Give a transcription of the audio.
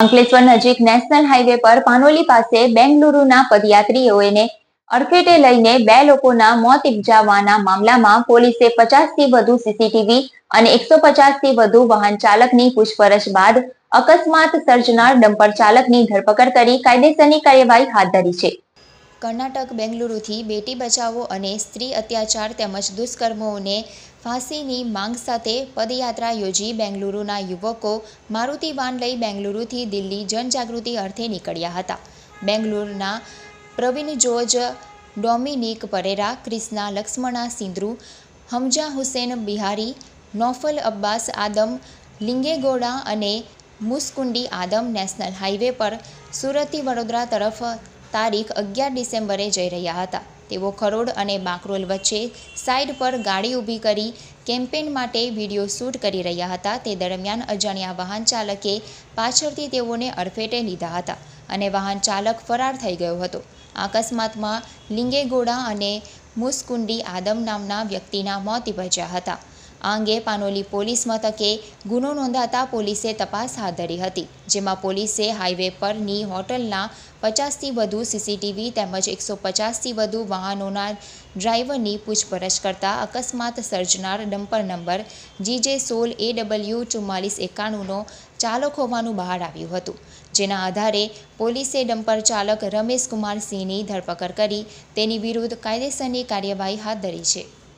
અંકલેશ્વર નજીક national highway પર પાનોલી પાસે બેંગલુરુના પદયાત્રીઓને અડફેટે લઈને બે લોકોના મોત ઇપજાવવાના મામલામાં પોલીસે પચાસથી વધુ સીસીટીવી અને એકસો પચાસથી વધુ વાહન ચાલકની પૂછપરછ બાદ અકસ્માત સર્જનાર ડમ્પર ચાલકની ધરપકડ કરી કાયદેસરની કાર્યવાહી હાથ ધરી છે. કર્ણાટક, બેંગલુરુથી બેટી બચાવો અને સ્ત્રી અત્યાચાર તેમજ દુષ્કર્મોને ફાંસીની માંગ સાથે પદયાત્રા યોજી બેંગલુરુના યુવકો મારુતિ વાન લઈ બેંગલુરુથી દિલ્હી જનજાગૃતિ અર્થે નીકળ્યા હતા. બેંગલુરુના પ્રવીણ જોર્જ, ડોમિનિક પરેરા, ક્રિષ્ના લક્ષ્મણા સિંદ્રુ હમજા હુસેન બિહારી, નોફલ અબ્બાસ આદમ, લિંગેગોડા અને મુસ્કુંડી આદમ નેશનલ હાઈવે પર સુરતથી વડોદરા તરફ તારીખ અગિયાર ડિસેમ્બરે જઈ રહ્યા હતા. તેઓ ખરોડ અને બાકરોલ વચ્ચે સાઈડ પર ગાડી ઊભી કરી કેમ્પેન માટે વીડિયો શૂટ કરી રહ્યા હતા. તે દરમિયાન અજાણ્યા વાહન ચાલકે પાછળથી તેઓને અડફેટે લીધા હતા અને વાહન ચાલક ફરાર થઈ ગયો હતો. અકસ્માતમાં લિંગેગોડા અને મુસ્કુંડી આદમ નામના વ્યક્તિના મોત નિપજ્યા હતા. આ અંગે પાનોલી પોલીસ મથકે ગુનો નોંધાતા પોલીસે તપાસ હાથ ધરી હતી, જેમાં પોલીસે હાઈવે પરની હોટલના પચાસથી વધુ સીસીટીવી તેમજ એકસો પચાસથી વધુ વાહનોના ડ્રાઈવરની પૂછપરછ કરતા અકસ્માત સર્જનાર ડમ્પર નંબર જીજે સોલ એ ડબલ્યુ ચુમ્માલીસ એકાણુંનો ચાલક હોવાનું બહાર આવ્યું હતું, જેના આધારે પોલીસે ડમ્પર ચાલક રમેશ કુમાર સિંહની ધરપકડ કરી તેની વિરુદ્ધ કાયદેસરની કાર્યવાહી હાથ ધરી છે.